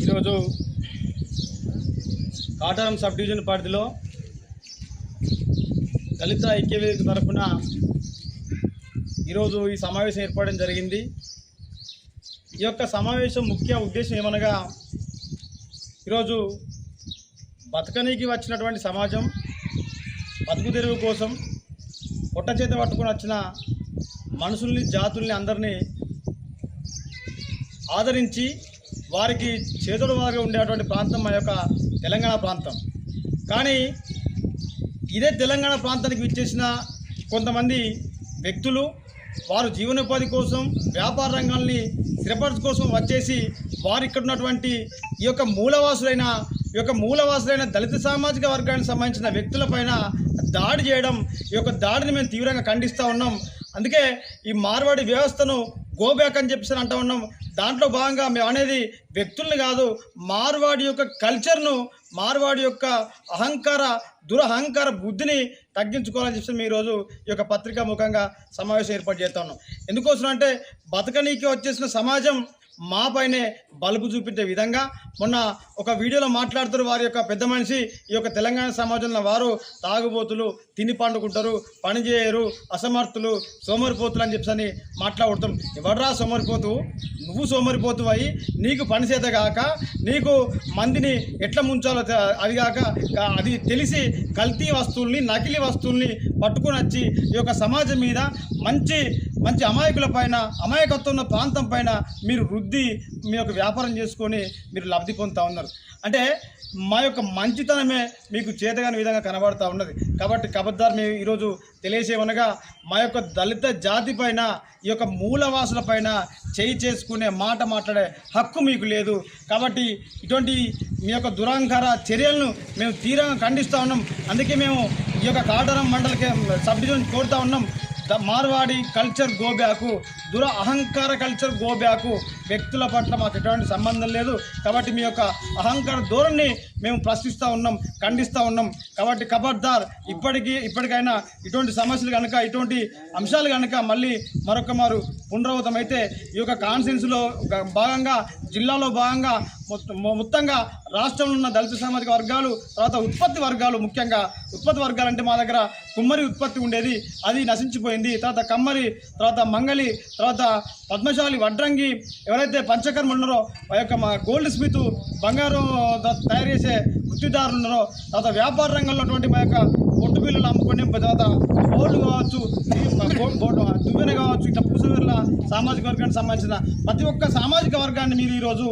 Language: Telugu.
ఈరోజు కాటారం సబ్ డివిజన్ పరిధిలో దళిత ఐక్యవేదిక తరఫున ఈరోజు ఈ సమావేశం ఏర్పడడం జరిగింది. ఈ యొక్క సమావేశం ముఖ్య ఉద్దేశం ఏమనగా ఈరోజు బతకనీకి వచ్చినటువంటి సమాజం బతుకు తెరువు కోసం పొట్ట చేత పట్టుకొని వచ్చిన మనుషుల్ని జాతుల్ని అందరినీ ఆదరించి వారికి చేతుడు వారిగా ఉండేటువంటి ప్రాంతం మా యొక్క తెలంగాణ ప్రాంతం. కానీ ఇదే తెలంగాణ ప్రాంతానికి విచ్చేసిన కొంతమంది వ్యక్తులు వారు జీవనోపాధి కోసం వ్యాపార రంగాల్ని స్థిరపరచు కోసం వచ్చేసి వారు ఇక్కడ ఉన్నటువంటి ఈ యొక్క మూలవాసులైన ఈ యొక్క మూలవాసులైన దళిత సామాజిక వర్గానికి సంబంధించిన వ్యక్తులపైన దాడి చేయడం ఈ యొక్క దాడిని మేము తీవ్రంగా ఖండిస్తూ ఉన్నాం. అందుకే ఈ మార్వాడి వ్యవస్థను గోబ్యాక్ అని చెప్పేసి అంటూ ఉన్నాం. దాంట్లో భాగంగా మేము అనేది వ్యక్తుల్ని కాదు మార్వాడి యొక్క కల్చర్ను మార్వాడి యొక్క అహంకార దురహంకార బుద్ధిని తగ్గించుకోవాలని చెప్పి మేము ఈరోజు ఈ యొక్క పత్రికా ముఖంగా సమావేశం ఏర్పాటు చేస్తా ఉన్నాం. ఎందుకోసం అంటే బతకనీకి వచ్చేసిన సమాజం మా పైనే బలుపు చూపించే విధంగా మొన్న ఒక వీడియోలో మాట్లాడుతారు వారి యొక్క పెద్ద మనిషి ఈ యొక్క తెలంగాణ సమాజంలో వారు తాగుబోతులు తిని పండుకుంటారు పని చేయరు అసమర్థులు సోమరిపోతులు అని చెప్పని మాట్లాడుతాం ఎవడ్రా సోమరిపోతు? నువ్వు సోమరిపోతు అయి నీకు పని చేత కాక నీకు మందిని ఎట్లా ముంచాలో అది కాక అది తెలిసి కల్తీ వస్తువుల్ని నకిలీ వస్తువుల్ని పట్టుకొని వచ్చి ఈ యొక్క సమాజం మీద మంచి మంచి అమాయకుల పైన అమాయకత్వం ఉన్న ప్రాంతం పైన మీరు వృద్ధి మీ యొక్క వ్యాపారం చేసుకొని మీరు లబ్ధి పొందుతూ ఉన్నారు. అంటే మా యొక్క మంచితనమే మీకు చేతగాని విధంగా కనబడుతూ ఉన్నది. కాబట్టి కబద్దారు మేము ఈరోజు తెలియజేయమనగా మా యొక్క దళిత జాతి పైన ఈ యొక్క మూలవాసుల పైన చేయి చేసుకునే మాట మాట్లాడే హక్కు మీకు లేదు. కాబట్టి ఇటువంటి మీ యొక్క దురాంకార చర్యలను మేము తీవ్రంగా ఖండిస్తూ ఉన్నాం. అందుకే మేము ఈ యొక్క కాటరం మండలికి సబ్ డివిజన్ కోరుతా ఉన్నాం. The Marwadi culture go back దుర అహంకార కల్చర్ గోబ్యాకు వ్యక్తుల పట్ల మాకు ఎటువంటి సంబంధం లేదు. కాబట్టి మీ యొక్క అహంకార ధోరణి మేము ప్రశ్నిస్తూ ఉన్నాం ఖండిస్తూ ఉన్నాం. కాబట్టి ఖబర్దార్ ఇప్పటికీ ఇప్పటికైనా ఇటువంటి సమస్యలు కనుక ఇటువంటి అంశాలు కనుక మళ్ళీ మరొక మారు పునరావృతం అయితే ఈ యొక్క కాన్ఫరెన్స్లో భాగంగా జిల్లాలో భాగంగా మొత్తంగా రాష్ట్రంలో ఉన్న దళిత సామాజిక వర్గాలు తర్వాత ఉత్పత్తి వర్గాలు ముఖ్యంగా. ఉత్పత్తి వర్గాలు అంటే మా దగ్గర కుమ్మరి ఉత్పత్తి ఉండేది. అది నశించిపోయింది. తర్వాత కమ్మరి తర్వాత మంగలి తర్వాత పద్మశాలి వడ్రంగి. ఎవరైతే పంచకర్మ ఉన్నారో ఆ యొక్క మా గోల్డ్ స్మిత్ బంగారం తయారు చేసే వృత్తిదారులు ఉన్నారో తర్వాత వ్యాపార రంగంలో ఉన్నటువంటి మా యొక్క పొట్టు బిల్లులు అమ్ముకునే తర్వాత బోర్డు కావచ్చు దువ్వెన కావచ్చు ఇట్లా పూసవెర్ల సామాజిక వర్గానికి సంబంధించిన ప్రతి ఒక్క సామాజిక వర్గాన్ని మీరు ఈరోజు